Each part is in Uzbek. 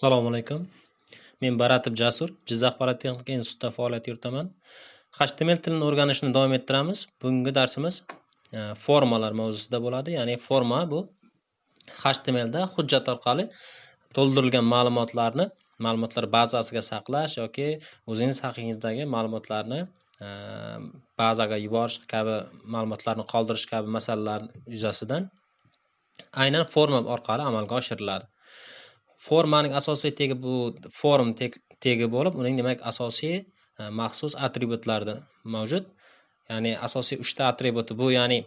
Assalomu alaykum. Men Baratov Jasur, Jizzax Politexnika institutida faoliyat yuritaman. HTML tilini o'rganishni davom ettiramiz. Bugungi darsimiz e, formalar mavzusida bo'ladi. Ya'ni forma bu HTML da hujjat orqali to'ldirilgan ma'lumotlarni ma'lumotlar bazasiga saqlash yoki o'zingiz haqingizdagi ma'lumotlarni e, bazaga yuborish kabi ma'lumotlarni qoldirish kabi masalalar yuzasidan aynan forma orqali amalga oshiriladi. Formaning asosiy tegi bu form tegi bo'lib uning demak asosiy e, maxsus atributlari mavjud. Ya'ni asosiy uchta atributi bu ya'ni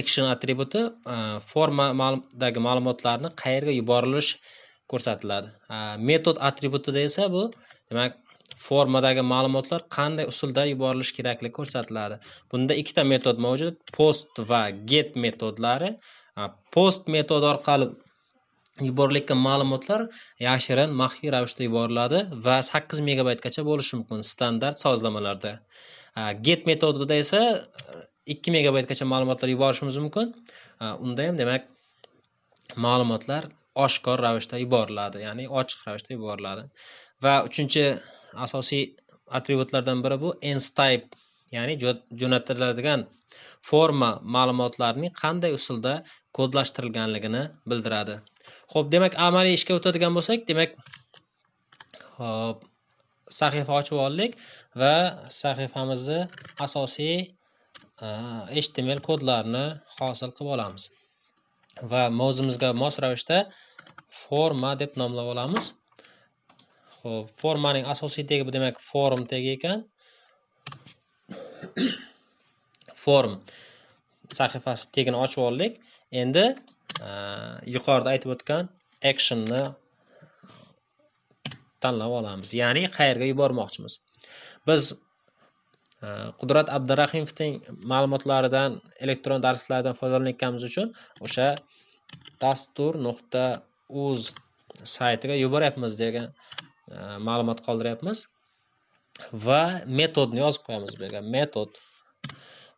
action atributi e, forma ma'lumdagi ma'lumotlarni qayerga yuborilish ko'rsatiladi. E, metod atributida esa bu demak formadagi ma'lumotlar qanday usulda yuborilishi kerakligi ko'rsatiladi. Bunda ikkita metod mavjud post va get metodlari. Post metodi orqali yuborilayotgan ma'lumotlar yashirin maxfiy ravishda yuboriladi va sakkiz megabaytgacha bo'lishi mumkin standart sozlamalarda. Get metodida esa e, ikki megabaytgacha ma'lumotlar yuborishimiz mumkin. Unda ham demak ma'lumotlar oshkor ravishda yuboriladi ya'ni ochiq ravishda yuboriladi. Va uchinchi asosiy atributlardan biri bu enstype ya'ni jo'natiladigan forma ma'lumotlarning qanday usulda kodlashtirilganligini bildiradi Xo'p, demak amaliy ishga o'tadigan bo'lsak, demak hop sahifa ochib oldik va sahifamizni asosiy HTML kodlarini hosil qilib olamiz. Va mavzumizga mos ravishda forma deb nomlab olamiz. Xo'p, formaning asosiy tegi bu demak form tegi ekan. Form sahifasi tegini ochib oldik. Endi e, yuqorida aytib o'tgan actionni tanlab olamiz. Ya'ni qayerga yubormoqchimiz? Biz e, qudrat abdurahimovning ma'lumotlaridan elektron darslardan foydalanayotganimiz uchun o'sha dastur nuqta uz saytiga yuboryapmiz degan e, ma'lumot qoldiryapmiz. Va metodni yozib qo'yamiz bu yerga metod.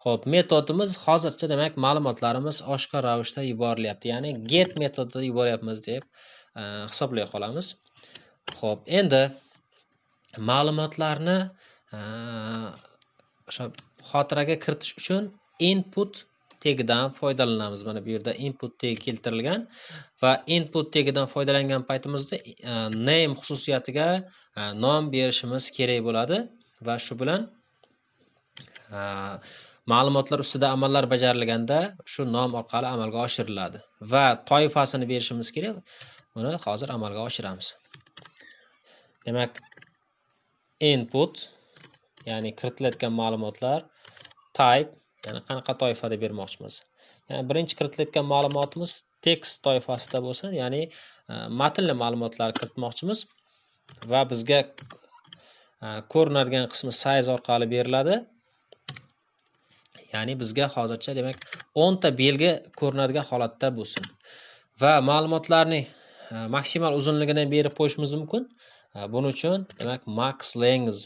Xo'p, metodimiz hozircha demak ma'lumotlarimiz oshkor ravishda yuborilyapti. Ya'ni get metodida yuboryapmiz deb e, hisoblay qolamiz. Xo'p, endi ma'lumotlarni e, o'sha xotiraga kiritish uchun input tegidan foydalanamiz. Mana bu yerda input tegi keltirilgan va input tegidan foydalangan paytimizda e, name xususiyatiga nom berishimiz kerak bo'ladi va shu bilan ma'lumotlar ustida amallar bajarilganda shu nom orqali amalga oshiriladi va toifasini berishimiz kerak. Buni hozir amalga oshiramiz. Demak input ya'ni kiritilayotgan ma'lumotlar type ya'ni qanaqa toifada bermoqchimiz. Ya'ni birinchi kiritilayotgan ma'lumotimiz tekst toifasida bo'lsin ya'ni e, matnli ma'lumotlar kiritmoqchimiz va bizga e, ko'rinadigan qismi size orqali beriladi. Ya'ni bizga hozircha demak o'nta belgi ko'rinadigan holatda bo'lsin. Va ma'lumotlarni e, maksimal uzunligini berib qo'yishimiz mumkin. E, buning uchun demak max length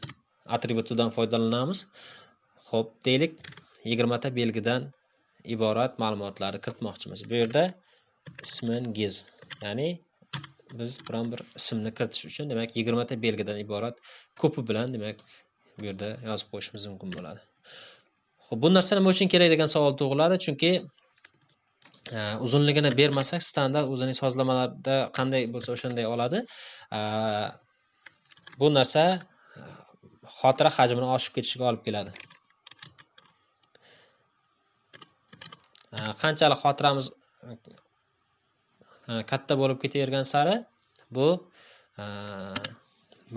atributidan foydalanamiz. Ho'p deylik yigirmata belgidan iborat ma'lumotlarni kiritmoqchimiz. Bu yerda ismingiz ya'ni biz biron bir ismni kiritish uchun demak yigirmata belgidan iborat ko'pi bilan demak bu yerda yozib qo'yishimiz mumkin bo'ladi. Bu narsa nima uchun kerak degan savol tug'iladi? Chunki e, uzunligini bermasak standart o'zining sozlamalarida qanday bo'lsa o'shanday oladi. E, bu narsa e, xotira hajmini oshib ketishiga olib keladi. Qanchalik xotiramiz katta bo'lib ketavergan sari bu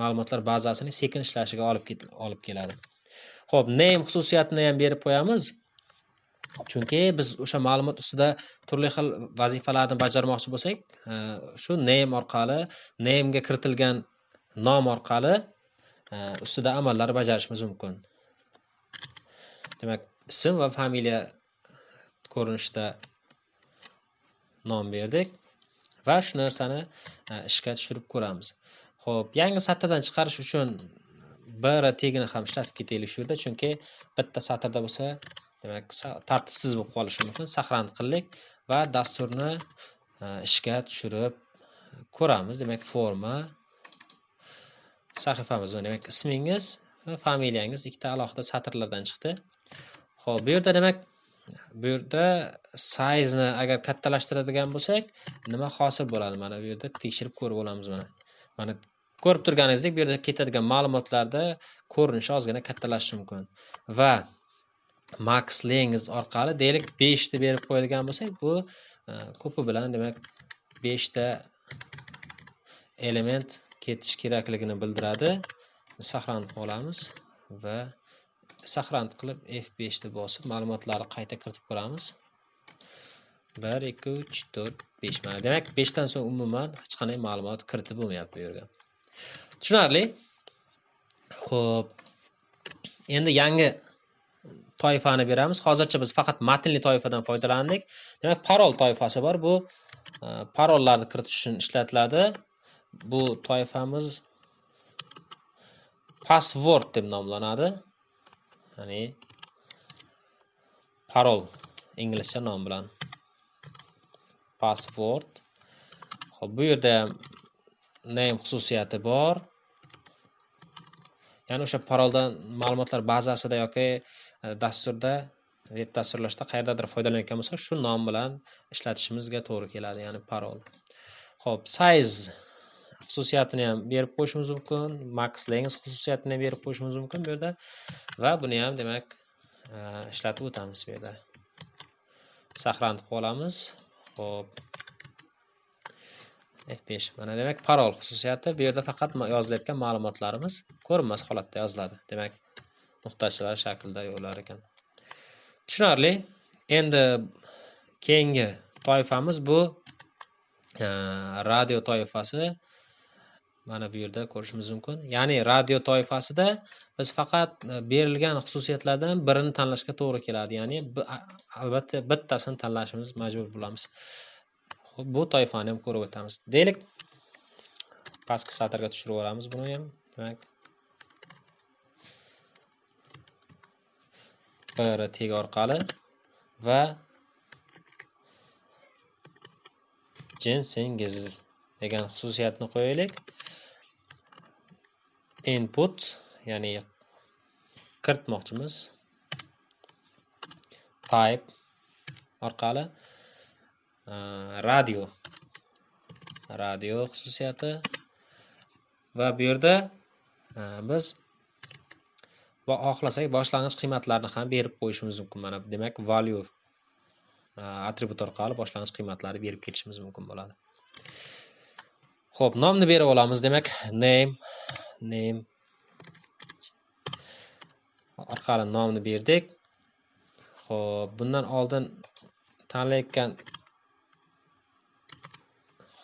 ma'lumotlar bazasining sekin ishlashiga olib keladi. Xo'p, name xususiyatini ham berib qo'yamiz. Chunki biz o'sha ma'lumot ustida turli xil vazifalarni bajarmoqchi bo'lsak, e, shu name orqali, name'ga kiritilgan nom orqali e, ustida amallar bajarishimiz mumkin. Demak, ism va familiya ko'rinishida nom berdik va shu narsani e, ishga tushirib ko'ramiz. Xo'p, yangi satrdan chiqarish uchun bir tegini ham ishlatib ketaylik shu yerda. Chunki bitta satrda bo'lsa demak tartibsiz bo'lib qolishi mumkin. Saqlanib qildik va dasturni e, ishga tushirib ko'ramiz. Demak forma sahifamiz demak ismingiz va familiyangiz ikkita alohida satrlardan chiqdi. Ho'p bu yerda demak bu yerda sayzni agar kattalashtiradigan bo'lsak nima hosil bo'ladi? Mana bu yerda tekshirib ko'rib olamiz mana. Mana ko'rib turganingizdek bu yerda ketadigan ma'lumotlarda ko'rinishi ozgina kattalashishi mumkin. Va max lengiz orqali deylik beshni berib qo'yadigan bo'lsak bu e, ko'pi bilan demak beshta element ketish kerakligini bildiradi. Saqlanib olamiz va saqlanib qilib F5 ni bosib ma'lumotlarni qayta kiritib ko'ramiz. 1 2 3 4 5 mana demak 5 dan so'ng umuman hech qanday ma'lumot kiritib bo'lmayapti bu yerga. Tushunarli. Xo'p. endi yangi toifani beramiz. Hozircha biz faqat matnli toifadan foydalandik. Demak parol toifasi bor. Bu e, parollarni kiritish uchun ishlatiladi. Bu toifamiz password deb nomlanadi. Ya'ni parol inglizcha nom bilan password. Xo'p, bu yerda ham name xususiyati bor. Ya'ni o'sha paroldan ma'lumotlar bazasida yoki e, dasturda veb dasturlashda qayerdadir foydalanayotgan bo'lsak shu nom bilan ishlatishimizga to'g'ri keladi ya'ni parol. Xo'p, size xususiyatini ham berib qo'yishimiz mumkin max length xususiyatini ham berib qo'yishimiz mumkin bu yerda va buni ham demak e, ishlatib o'tamiz bu yerda. Saqlantirib qolamiz ho'p f5 mana. Demak parol xususiyati bu yerda faqat yozilayotgan ma'lumotlarimiz ko'rinmas holatda yoziladi. Demak nuqtachalar shaklida yo'llar ekan. Tushunarli. Endi keyingi toifamiz bu e, radio toifasi. Mana bu yerda ko'rishimiz mumkin. Ya'ni radio toifasida biz faqat e, berilgan xususiyatlardan birini tanlashga to'g'ri keladi. Ya'ni albatta bittasini tanlashimiz majbur bo'lamiz. Bu toifani ham ko'rib o'tamiz. Deylik pastki satrga tushirib yuboramiz buni ham. Demak bir teg orqali va jinsingiz degan xususiyatni qo'yaylik. Input ya'ni kiritmoqchimiz type orqali radio radio xususiyati va bu yerda biz va xohlasak boshlang'ich qiymatlarni ham berib qo'yishimiz mumkin mana demak value atribut orqali boshlang'ich qiymatlarni berib ketishimiz mumkin bo'ladi Xo'p, nomni berib olamiz. Demak, name name orqali nomni berdik. Xo'p, bundan oldin tanlayotgan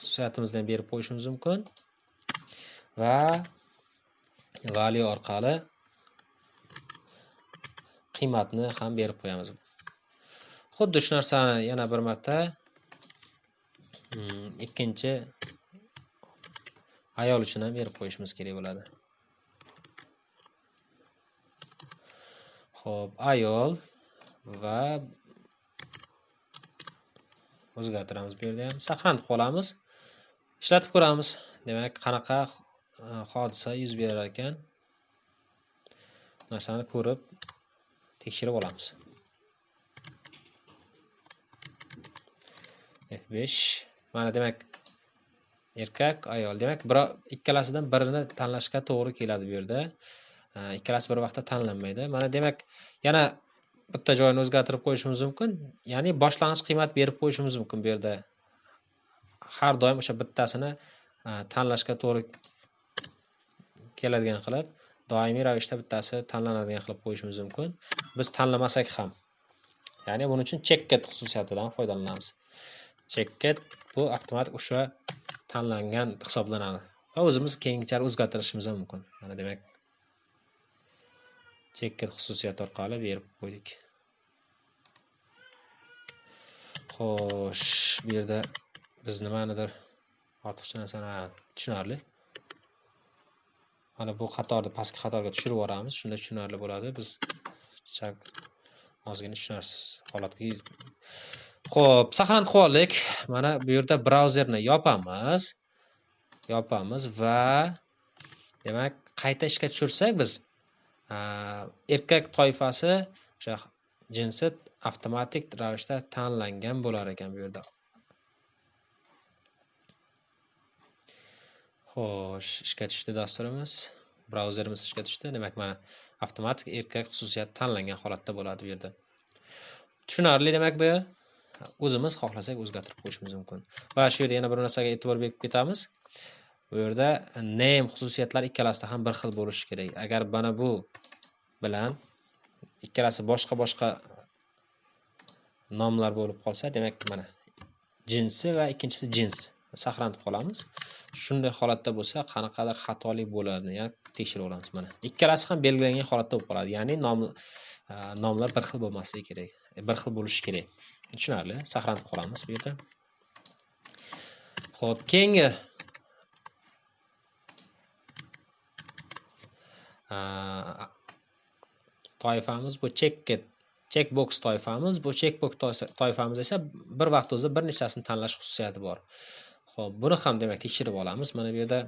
xususiyatimizdan berib qo'yishimiz mumkin. Va value orqali qiymatni ham berib qo'yamiz. Xuddi shu narsani yana bir marta hmm, ikkinchi ayol uchun ham berib qo'yishimiz kerak bo'ladi. Xo'p, ayol va o'zgartiramiz bu yerda ham. Saqlanib qolamiz. Ishlatib ko'ramiz. Demak qanaqa e, hodisa yuz berar ekan narsani ko'rib tekshirib olamiz. F5 mana demak erkak ayol. Demak bir ikkalasidan birini tanlashga to'g'ri keladi bu yerda. E, ikkalasi bir vaqtda tanlanmaydi. Mana demak yana bitta joyini o'zgartirib qo'yishimiz mumkin. Ya'ni boshlang'ich qiymat berib qo'yishimiz mumkin bu yerda. Har doim o'sha bittasini e, tanlashga to'g'ri keladigan qilib doimiy ravishda bittasi tanlanadigan qilib qo'yishimiz mumkin. Biz tanlamasak ham ya'ni buning uchun chekket xususiyatidan foydalanamiz. Chekket bu avtomatik o'sha tanlangan hisoblanadi va o'zimiz keyinchalik o'zgartirishimiz ham mumkin. Mana demak chekket xususiyati orqali berib qo'ydik. Xo'sh bu yerda biz nimanidir ortiqcha narsani tushunarli. Mana bu qatorni pastki qatorga tushirib yuboramiz. Shunda tushunarli bo'ladi. Biz ozgina tushunarsiz. Holatga Xo'p, saqlanib qoldik. Mana bu yerda brauzerni yopamiz. Yopamiz va demak qayta ishga tushirsak biz erkak toifasi o'sha jinsi avtomatik ravishda tanlangan bo'lar ekan bu yerda. Xo'sh ishga tushdi dasturimiz brauzerimiz ishga tushdi. Demak mana avtomatik erkak xususiyati tanlangan holatda bo'ladi bu yerda. Tushunarli demak bu o'zimiz xohlasak o'zgartirib qo'yishimiz mumkin. Va shu yerda yana bir narsaga e'tibor berib ketamiz. Bu yerda name xususiyatlari ikkalasida ham bir xil bo'lishi kerak. Agar mana bu bilan ikkalasi boshqa boshqa nomlar bo'lib qolsa demak mana jinsi va ikkinchisi jins. Saqlanib qolamiz. Shunday holatda bo'lsa qanaqadir xatolik bo'ladi ya'ni tekshirib olamiz mana. Ikkalasi ham belgilangan holatda bo'lib qoladi. Ya'ni nom e, nomlar bir xil bo'lmasligi kerak e, bir xil bo'lishi kerak. Tushunarli saqlanib qolamiz bu yerda. Ho'p keyingi e, toifamiz bu checket checkbox toifamiz. Bu checkbox toifamiz esa bir vaqt o'zida bir nechtasini tanlash xususiyati bor. Ho'p buni ham demak tekshirib olamiz. Mana bu yerda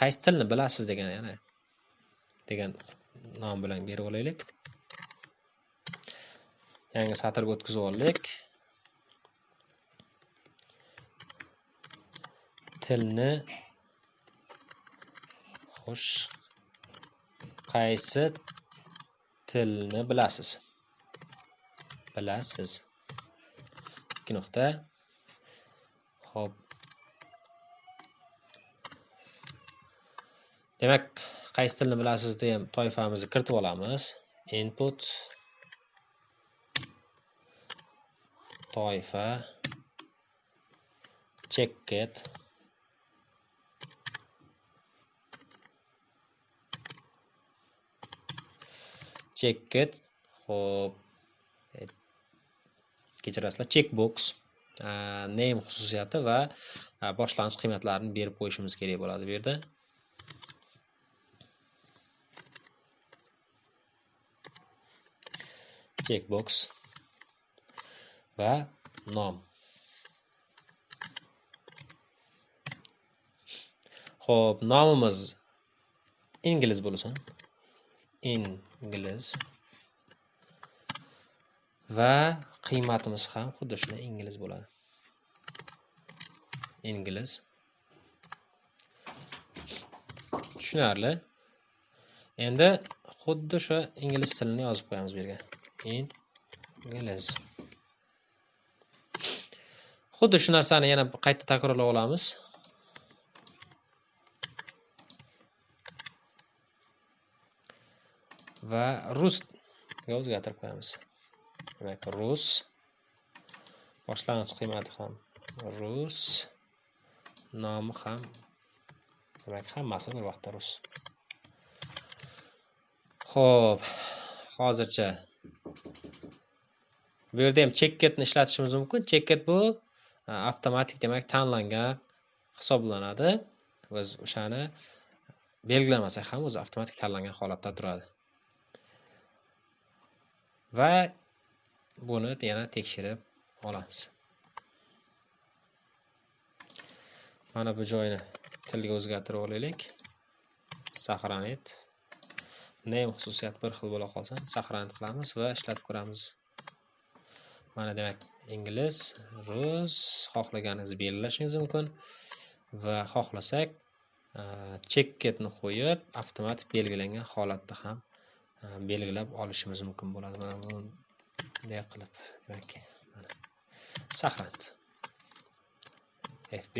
qaysi tilni bilasiz degan yana degan nom bilan berib olaylik. Yangi satrga o'tkazib oldik. Tilni xo'sh qaysi tilni bilasiz? Bilasiz. Ikki nuqta. Ho'p demak qaysi tilni bilasiz degan toifamizni kiritib olamiz. Input toifa checket checket ho'p kechirasizlar checkbox e, name xususiyati va e, boshlang'ich qiymatlarini berib qo'yishimiz kerak bo'ladi bu yerda. Checkbox va nom. Ho'p nomimiz ingliz bo'lsin. Ingliz va qiymatimiz ham xuddi shunday ingliz bo'ladi. Ingliz. Tushunarli. Endi xuddi o'sha ingliz tilini yozib qo'yamiz bu yerga. Ingliz. Xuddi shu narsani yana qayta takrorlab olamiz. Va rusga o'zgartirib qo'yamiz. Demak rus. Boshlang'ich qiymati ham rus. Nomi ham demak hammasi bir vaqtda rus. Ho'p hozircha. Bu yerda ham chekketni ishlatishimiz mumkin. Chekket bu avtomatik demak tanlangan hisoblanadi. Biz o'shani belgilamasak ham o'zi avtomatik tanlangan holatda turadi. Va buni yana tekshirib olamiz. Mana bu joyni tilga o'zgartirib olaylik. Сохранит name xususiyati bir xil bo'la qolsa сохранит qilamiz va ishlatib ko'ramiz. Mana demak ingliz rus xohlaganingizni belgilashingiz mumkin va xohlasak e, chekketni qo'yib avtomatik belgilangan holatda ham e, belgilab olishimiz mumkin bo'ladi. Mana bunday qilib demak mana. Saqlandi F5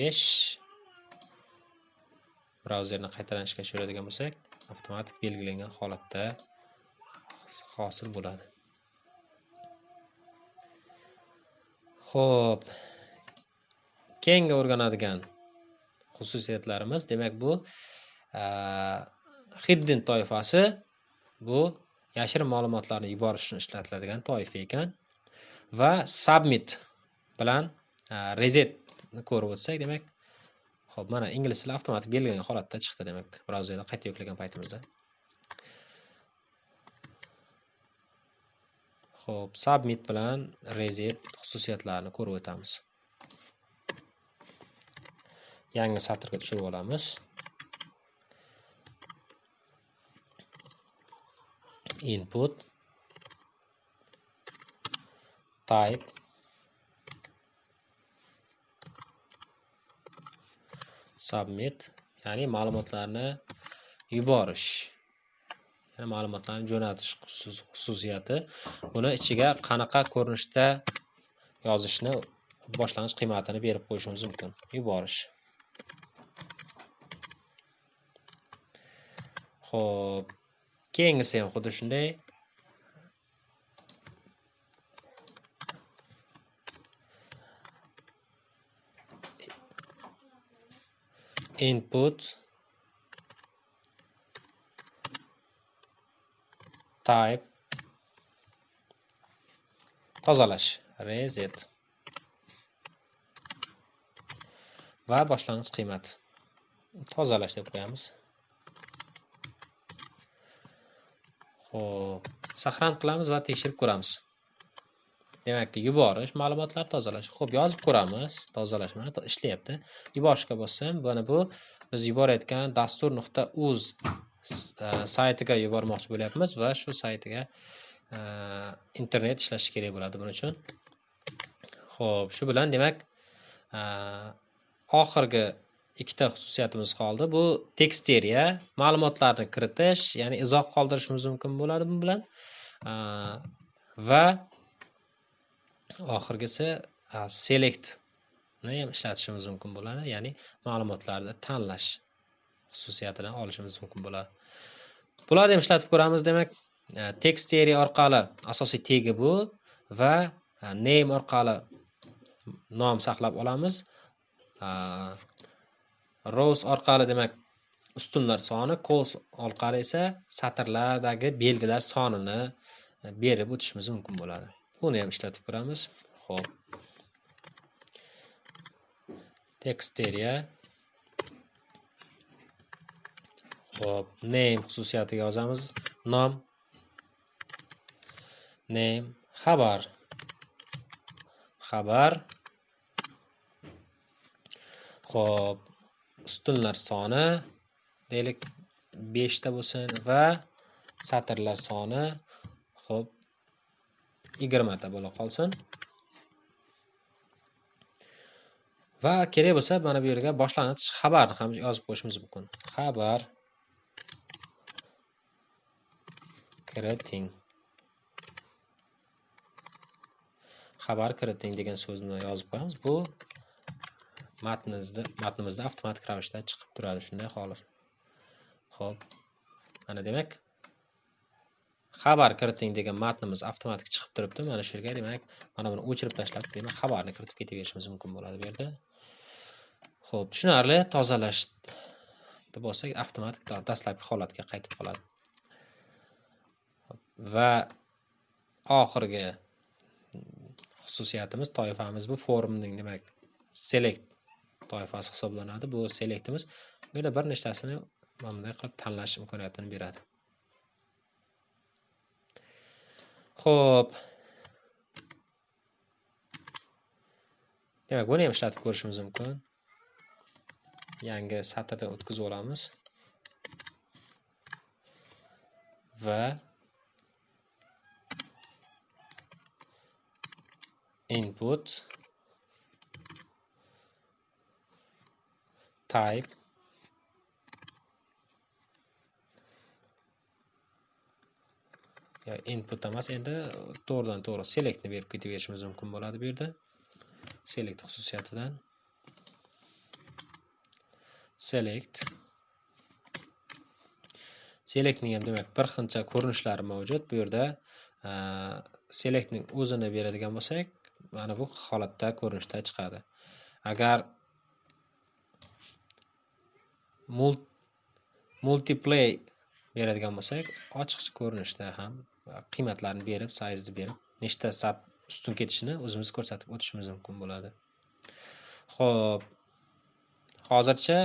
brauzerni qaytadan ishga tushiradigan bo'lsak avtomatik belgilangan holatda hosil bo'ladi. Xo'p. Keyingi o'rganadigan xususiyatlarimiz demak bu hidden toifasi bu yashirin ma'lumotlarni yuborish uchun ishlatiladigan toifa ekan. Va submit bilan e, resetni ko'rib o'tsak demak ho'p mana ingliz tili avtomatik belgilangan holatda chiqdi demak brauzerda qayta yuklagan paytimizda. Xo'p, submit bilan reset xususiyatlarini ko'rib o'tamiz. yangi satrga tushirib olamiz. Input type submit ya'ni ma'lumotlarni yuborish ya'ni ma'lumotlarni jo'natish xususiyati. Buni ichiga qanaqa ko'rinishda yozishni boshlang'ich qiymatini berib qo'yishimiz mumkin. Yuborish. Ho'p keyingisi ham xuddi shunday. Input type tozalash reset va boshlang'ich qiymat. Tozalash deb qo'yamiz. Xo'p, saqlanib qilamiz va tekshirib ko'ramiz. Demak, yuborish, ma'lumotlar tozalash. Xo'p, yozib ko'ramiz. Tozalash mana ishlayapti. Yuborishga bossam, mana bu biz yuborayotgan dastur.uz e, saytiga yubormoqchi bo'lyapmiz va shu saytiga e, internet ishlashi kerak bo'ladi buning uchun. Xo'p, shu bilan demak, e, oxirgi ikkita xususiyatimiz qoldi. Bu teksteriya, ma'lumotlarni kiritish, ya'ni izoh qoldirishimiz mumkin bo'ladi bu bilan. Va oxirgisi select ni ham ishlatishimiz mumkin bo'ladi, ya'ni ma'lumotlarni tanlash xususiyatini olishimiz mumkin bo'ladi. Bularni ham ishlatib ko'ramiz, demak, teksteriya orqali asosiy tegi bu va name orqali nom saqlab olamiz. Rows orqali demak ustunlar soni calls orqali esa satrlardagi belgilar sonini berib o'tishimiz mumkin bo'ladi. Buni ham ishlatib ko'ramiz. Ho'p teksteriya ho'p name xususiyatiga yozamiz. Nom. Name xabar. Xabar. Ho'p ustunlar soni deylik beshta bo'lsin va satrlar soni ho'p yigirmata bo'la qolsin. Va kerak bo'lsa mana bu yerga boshlang'ich xabarni ham yozib qo'yishimiz mumkin. Xabar kiriting. Xabar kiriting degan so'zni yozib qo'yamiz. Bu matnimizda matnimizda avtomatik ravishda chiqib turadi shunday holat ho'p mana demak xabar kiriting degan matnimiz avtomatik chiqib turibdi. Mana shu yerga demak mana buni o'chirib tashlab demak xabarni kiritib ketaverishimiz mumkin bo'ladi bu yerda. Ho'p tushunarli tozalash bo'lsak avtomatik dastlabki holatga qaytib qoladi. Va oxirgi xususiyatimiz toifamiz bu forumning demak select toifasi hisoblanadi. Bu selektimiz bu yerda bir nechtasini mana bunday qilib tanlash imkoniyatini beradi. Ho'p demak buni ham ishlatib ko'rishimiz mumkin. Yangi satrdan o'tkazib olamiz. Va input type. Input emas. Endi to'g'ridan to'g'ri selectni berib ketaverishimiz mumkin bo'ladi bu yerda. Select xususiyatidan. Select. Selectning ham demak bir xilcha ko'rinishlari mavjud. Bu yerda e, selectning o'zini beradigan bo'lsak mana bu holatda ko'rinishda chiqadi. Agar multiplay beradigan bo'lsak ochiqcha ko'rinishda ham qiymatlarni berib sayzni berib nechta sat ustun ketishini o'zimiz ko'rsatib o'tishimiz mumkin bo'ladi. Ho'p hozircha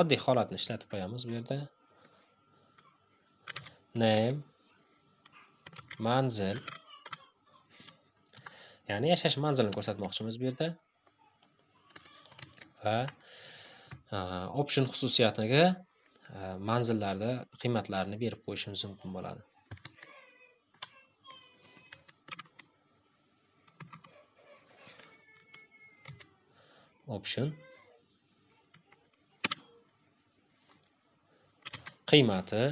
oddiy holatni ishlatib qo'yamiz bu yerda. Name manzil. Ya'ni yashash manzilini ko'rsatmoqchimiz bu yerda. Va Э, option xususiyatiga э, manzillarda qiymatlarini berib qo'yishimiz mumkin bo'ladi. Option. Qiymati.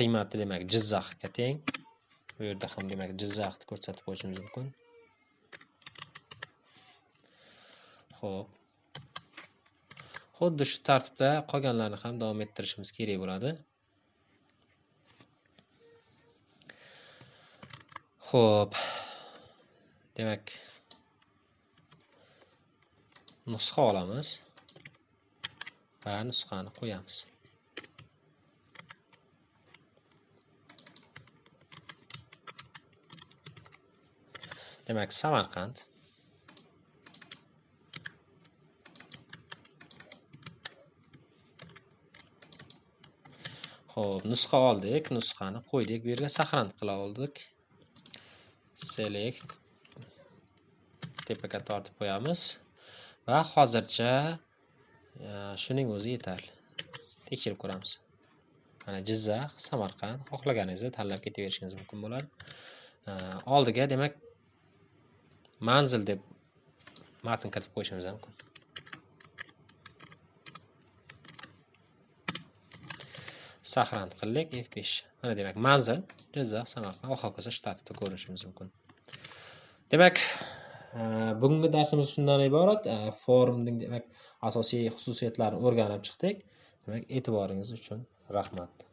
Qiymati demak jizzaxga teng. Bu yerda ham demak jizzaxni ko'rsatib qo'yishimiz mumkin. Ho'p xuddi shu tartibda qolganlarni ham davom ettirishimiz kerak bo'ladi. Ho'p demak nusxa olamiz va nusxani qo'yamiz. Demak samarqand Xo'p, nusxa oldik, nusxani qo'ydik, bu yerga saqlanib qila oldik. Select tepaga tortib qo'yamiz va hozircha e, shuning o'zi yetarli. Tekshirib ko'ramiz. Mana Jizzax, Samarqand xohlaganingizni tanlab ketaverishingiz mumkin bo'ladi. E, oldiga demak manzil deb matn kiritib qo'yishimiz mumkin. Sahrand qildik F5. Mana demak manzil Jizzax, Samarqand va hokazo shu ko'rishimiz mumkin. Demak, e, bugungi darsimiz shundan iborat. E, forumning demak asosiy xususiyatlarini o'rganib chiqdik. Demak, e'tiboringiz uchun rahmat.